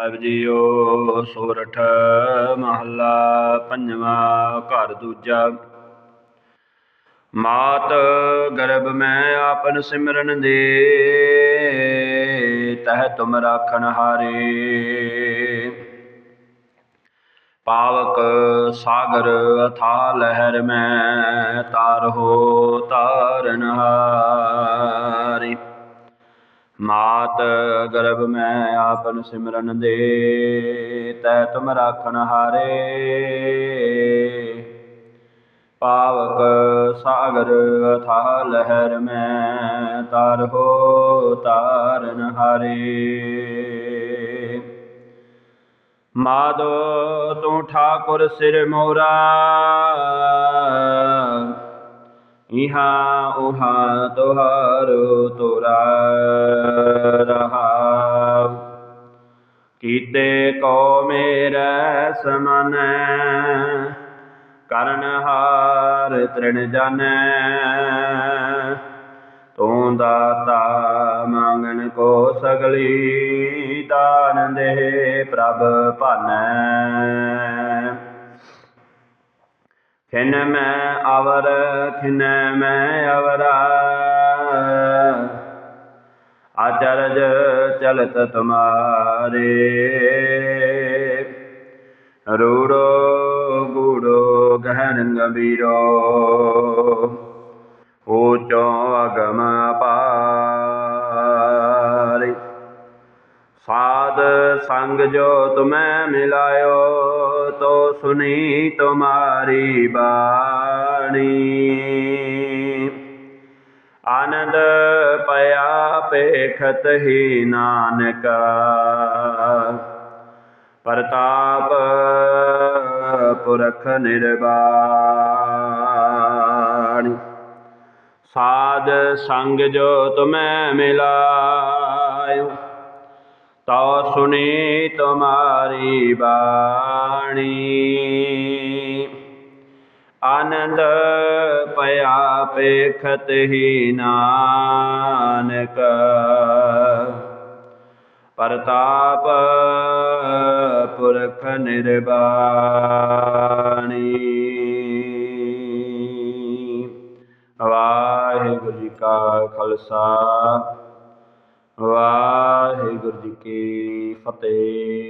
ਸਾਹਿਬ JIO, ਸੋਰਠ ਮਹੱਲਾ ਪੰਜਵਾਂ, ਘਰ ਦੂਜਾ। ਮਾਤ ਗਰਭ ਮੈਂ ਆਪਨ ਸਿਮਰਨ ਦੇ, ਤਹ ਤੁਮ ਰਾਖਣ ਹਾਰੇ। ਪਾਵਕ ਸਾਗਰ ਅਥਾ ਲਹਿਰ ਮੈਂ, ਤਾਰ ਹੋ ਤਾਰਨ ਹਾਰੀ। ਮਾਤ ਗਰਭ ਮੈਂ ਆਪਨ ਸਿਮਰਨ ਦੇ, ਤੈ ਤੁਮ ਰਾਖਣ ਹਾਰੇ। ਪਾਵਕ ਸਾਗਰ ਅਥਾ ਲਹਿਰ ਮੈਂ, ਤਾਰ ਹੋ ਤਾਰਨ ਹਾਰੇ। ਮਾਦੋ ਤੂੰ ਠਾਕੁਰ ਸਿਰ ਮੋਰਾ ਇਹਾ ਉਹਾ ਤੁਹਾਰੋ ਤੋਰਾ ਰਹਾਉ ਕੀਤੇ ਕੋ ਮੇਰੇ ਸਮਨ ਕਰਨ ਹਾਰ ਤ੍ਰਿਣ ਜਾਣੈ ਤੂੰ ਦਾਤਾ ਮੰਗਣ ਕੋ ਸਗਲੀ ਦਾਨ ਦੇ ਪ੍ਰਭ ਭਾਨੈ ਖਿਨ ਮੈਂ ਅਵਰ ਖਿਨ ਮੈਂ ਅਵਰਾ। ਆਚਰਜ ਚਲਤ ਤੁਮਾਰੇ। ਰੂੜੋ ਗੂੜੋ ਗਹਿਨ ਗੰਭੀਰੋ। ਊਚੋ ਅਗਮ ਸੰਗ ਜੋ ਤੁਮੈ ਮਿਲਾਇਓ, ਤੋ ਸੁਨੀ ਤੁਮਾਰੀ ਬਾਣੀ। ਆਨੰਦ ਪਿਆ ਪੇਖਤ ਹੀ ਨਾਨਕਾ, ਪ੍ਰਤਾਪ ਪੁਰਖ ਨਿਰਵਾਣੀ। ਸਾਧ ਸੰਗ ਜੋ ਤੁਮੈ ਮਿਲਾਇਓ ਤਉ ਸੁਣੀ ਤੁਮਾਰੀ ਬਾਣੀ। ਆਨੰਦ ਪਿਆ ਪੇਖਤ ਹੀ ਨਾਨਕ। ਪ੍ਰਤਾਪ ਪੁਰਖ ਨਿਰਵਾਣੀ ਵਾਹਿਗੁਰੂ ਜੀ ਕਾ ਖਾਲਸਾ। ਵਾਹਿਗੁਰੂ ਸਦਕੇ ਫਤਿਹ।